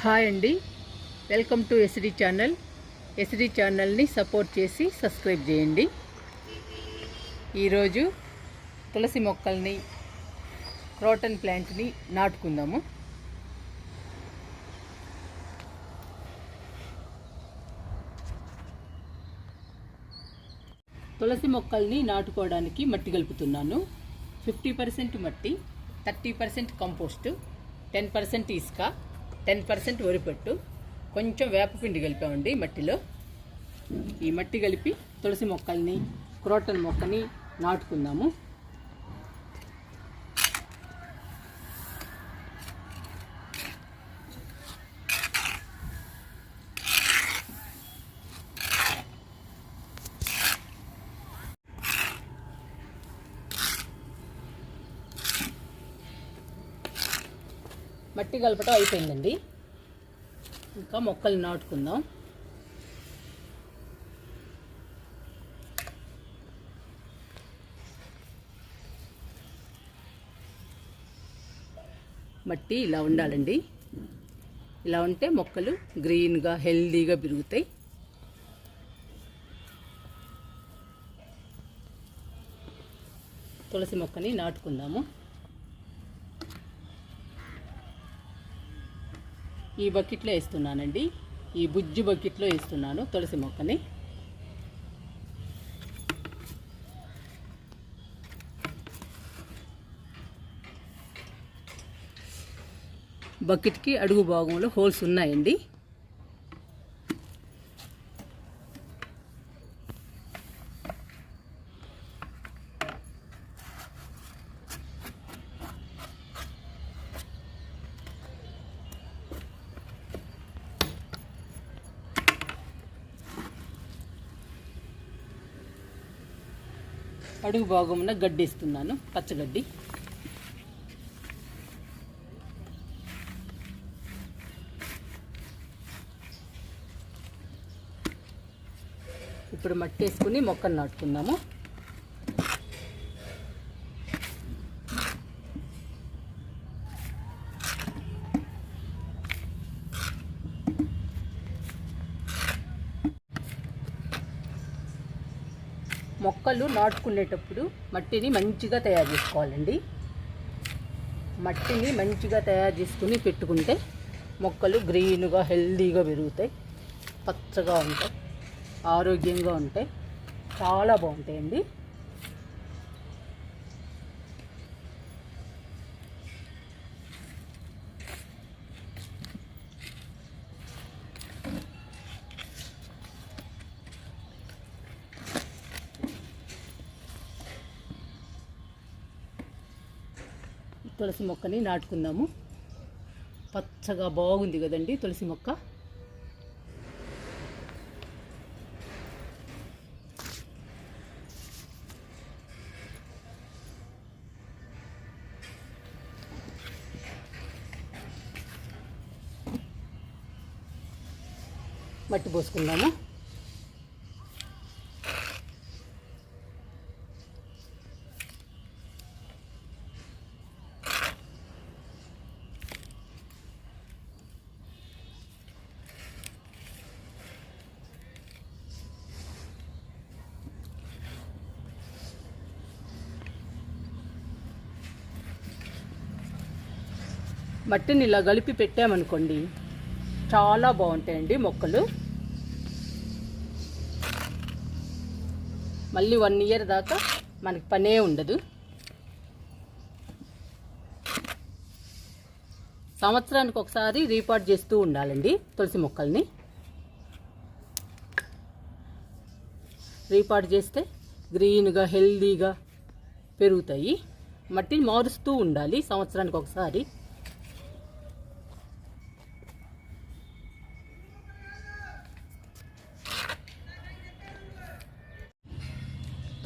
Hi అండి. Welcome to SD channel. SD ఛానల్ని support చేసి సబ్స్క్రైబ్ చేయండి. ఈరోజు తులసి మొక్కల్ని క్రోటన్ ప్లాంట్ని నాటుకుందాము. తులసి మొక్కల్ని నాటుకోవడానికి మట్టి కలుపుతున్నాను. ఫిఫ్టీ పర్సెంట్ మట్టి thirty percent compost ten percent ఇసుక టెన్ పర్సెంట్ వరిపట్టు కొంచెం వేపపిండి కలిపామండి మట్టిలో. ఈ మట్టి కలిపి తులసి మొక్కల్ని క్రోటన్ మొక్కని నాటుకుందాము. మట్టి కలపటం అయిపోయిందండి. ఇంకా మొక్కలు నాటుకుందాం. మట్టి ఇలా ఉండాలండి. ఇలా ఉంటే మొక్కలు గ్రీన్గా హెల్దీగా పెరుగుతాయి. తులసి మొక్కని నాటుకుందాము. ఈ బకెట్లో వేస్తున్నానండి. ఈ బుజ్జి బకెట్లో వేస్తున్నాను తులసి మొక్కని. బకెట్కి అడుగు భాగంలో హోల్స్ ఉన్నాయండి. అడుగు భాగమున గడ్డి ఇస్తున్నాను పచ్చగడ్డి. ఇప్పుడు మట్టి వేసుకుని మొక్కలు నాటుకుందాము. మొక్కలు నాటుకునేటప్పుడు మట్టిని మంచిగా తయారు చేసుకోవాలండి. మట్టిని మంచిగా తయారు చేసుకుని పెట్టుకుంటే మొక్కలు గ్రీన్గా హెల్దీగా పెరుగుతాయి. పచ్చగా ఉంటాయి. ఆరోగ్యంగా ఉంటాయి. చాలా బాగుంటాయండి. తులసి మొక్కని నాటుకుందాము. పచ్చగా బాగుంది కదండి తులసి మొక్క. మట్టి పోసుకుందాము? మట్టిని ఇలా కలిపి పెట్టామనుకోండి చాలా బాగుంటాయండి మొక్కలు. మళ్ళీ వన్ ఇయర్ దాకా మనకి పనే ఉండదు. సంవత్సరానికి ఒకసారి రీపాట్ చేస్తూ ఉండాలండి తులసి మొక్కల్ని. రీపాట్ చేస్తే గ్రీన్గా హెల్దీగా పెరుగుతాయి. మట్టిని మారుస్తూ ఉండాలి సంవత్సరానికి ఒకసారి.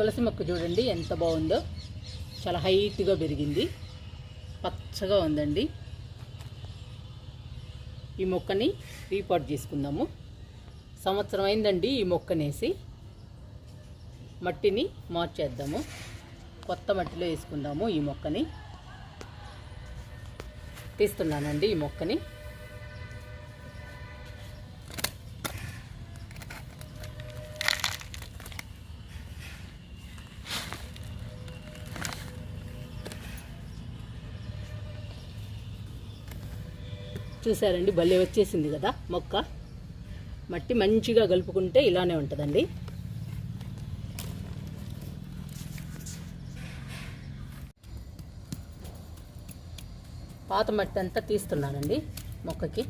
తులసి మొక్క చూడండి ఎంత బాగుందో. చాలా హైట్గా పెరిగింది. పచ్చగా ఉందండి. ఈ మొక్కని రీపాట్ చేసుకుందాము. సంవత్సరం అయిందండి ఈ మొక్కనేసి. మట్టిని మార్చేద్దాము. కొత్త మట్టిలో వేసుకుందాము ఈ మొక్కని. తీస్తున్నానండి ఈ మొక్కని. చూసారండి భలే వచ్చేసింది కదా మొక్క. మట్టి మంచిగా కలుపుకుంటే ఇలానే ఉంటుందండి. పాత మట్టి అంతా తీస్తున్నానండి మొక్కకి.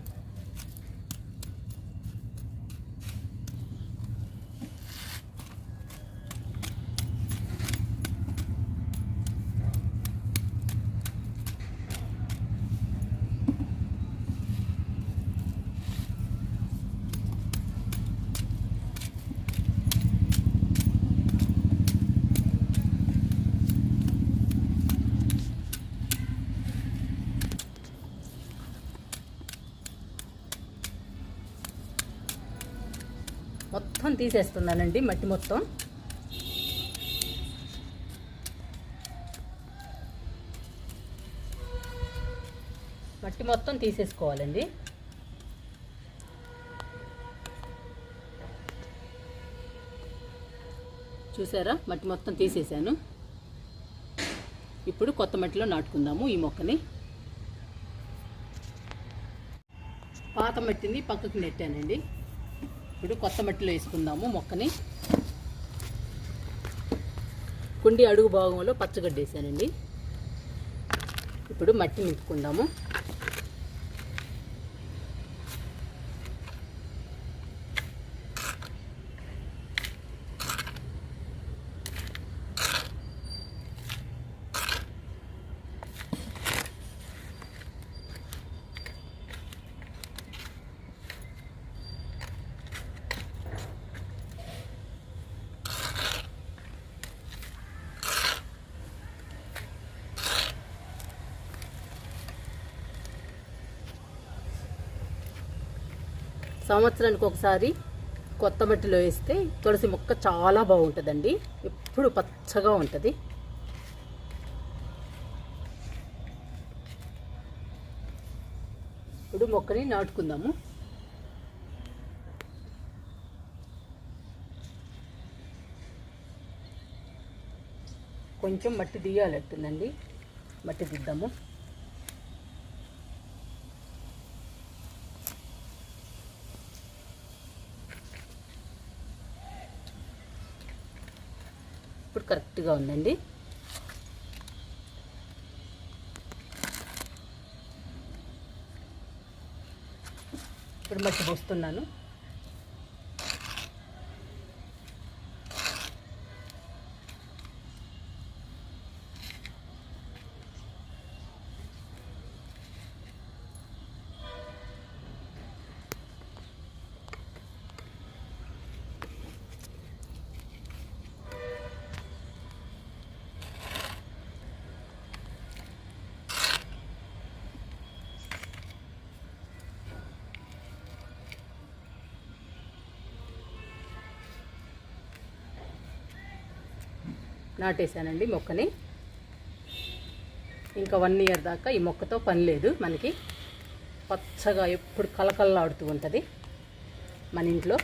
మొత్తం తీసేస్తున్నానండి మట్టి మొత్తం. మట్టి మొత్తం తీసేసుకోవాలండి. చూసారా? మట్టి మొత్తం తీసేసాను. ఇప్పుడు కొత్త మట్టిలో నాటుకుందాము ఈ మొక్కని. పాత మట్టిని పక్కకు నెట్టానండి. ఇప్పుడు కొత్త మట్టిలో వేసుకుందాము మొక్కని. కుండి అడుగు భాగంలో పచ్చగడ్డ వేసానండి. ఇప్పుడు మట్టి నింపుకుందాము. సంవత్సరానికి ఒకసారి కొత్త మట్టిలో వేస్తే తులసి మొక్క చాలా బాగుంటుందండి. ఎప్పుడు పచ్చగా ఉంటుంది. ఇప్పుడు మొక్కని నాటుకుందాము. కొంచెం మట్టి తీయాలట్టుందండి మట్టి దిద్దాము. కరెక్ట్గా ఉందండి. ఇప్పుడు మట్టి పోస్తున్నాను. నాటేశానండి మొక్కని. ఇంకా వన్ ఇయర్ దాకా ఈ మొక్కతో పని లేదు మనకి. పచ్చగా ఎప్పుడు కలకల్లాడుతూ ఉంటుంది మన ఇంట్లో.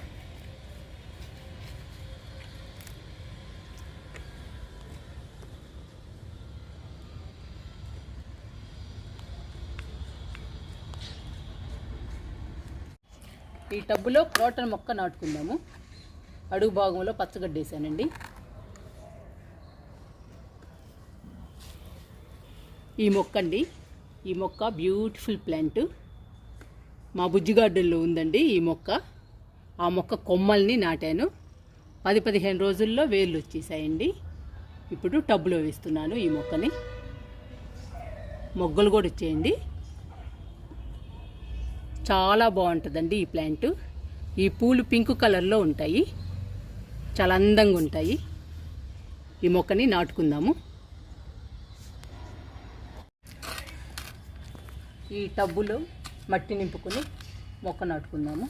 ఈ టబ్బులో క్రోటన్ మొక్క నాటుకుందాము. అడుగు భాగంలో పచ్చగడ్డేసానండి ఈ మొక్క అండి ఈ మొక్క బ్యూటిఫుల్ ప్లాంట్. మా బుజ్జి గార్డెన్లో ఉందండి ఈ మొక్క. ఆ మొక్క కొమ్మల్ని నాటాను. పది పదిహేను రోజుల్లో వేర్లు వచ్చేసాయండి. ఇప్పుడు టబ్బులో వేస్తున్నాను ఈ మొక్కని. మొగ్గలు కూడా వచ్చేయండి. చాలా బాగుంటుందండి ఈ ప్లాంట్. ఈ పూలు పింక్ కలర్లో ఉంటాయి. చాలా అందంగా ఉంటాయి. ఈ మొక్కని నాటుకుందాము. ఈ టబ్బులో మట్టి నింపుకొని మొక్క నాటుకుందాము.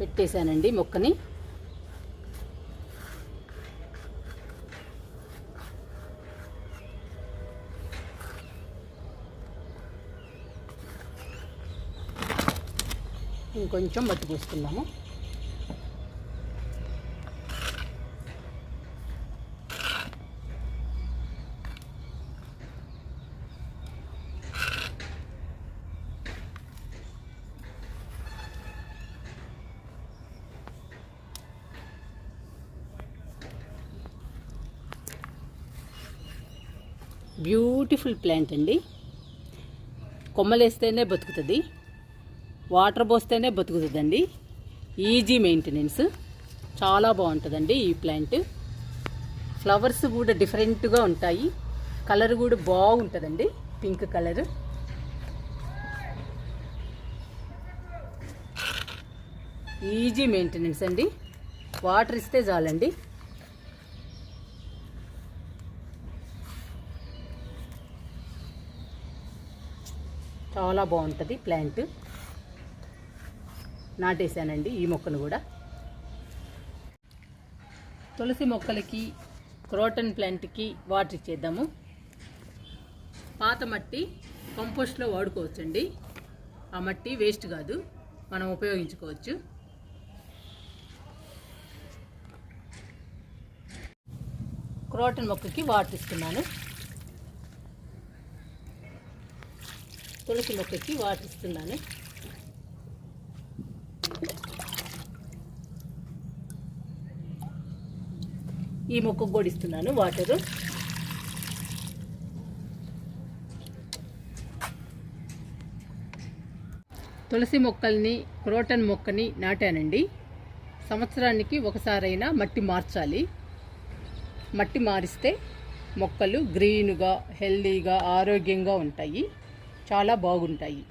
పెట్టేశానండి మొక్కని. ఇంకొంచెం మట్టి పోసుకుందాము. బ్యూటిఫుల్ ప్లాంట్ అండి. కొమ్మలేస్తేనే బతుకుతుంది. వాటర్ పోస్తేనే బతుకుతుందండి. Easy maintenance. చాలా బాగుంటుందండి ఈ ప్లాంట్. ఫ్లవర్స్ కూడా డిఫరెంట్గా ఉంటాయి. కలర్ కూడా బాగుంటుందండి. Pink colour. ఈజీ మెయింటెనెన్స్ అండి. వాటర్ ఇస్తే చాలండి. చాలా బాగుంటుంది ప్లాంట్. నాటేశానండి ఈ మొక్కను కూడా. తులసి మొక్కలకి క్రోటన్ ప్లాంట్కి వాటర్ ఇచ్చేద్దాము. పాత మట్టి కంపోస్ట్లో వాడుకోవచ్చండి. ఆ మట్టి వేస్ట్ కాదు మనం ఉపయోగించుకోవచ్చు. క్రోటన్ మొక్కకి వాటర్ ఇస్తున్నాను. తులసి మొక్కకి వాటిస్తున్నాను. ఈ మొక్కకు కూడా ఇస్తున్నాను వాటరు. తులసి మొక్కల్ని క్రోటన్ మొక్కని నాటానండి. సంవత్సరానికి ఒకసారైనా మట్టి మార్చాలి. మట్టి మారిస్తే మొక్కలు గ్రీన్గా హెల్దీగా ఆరోగ్యంగా ఉంటాయి. చాలా బాగుంటాయి.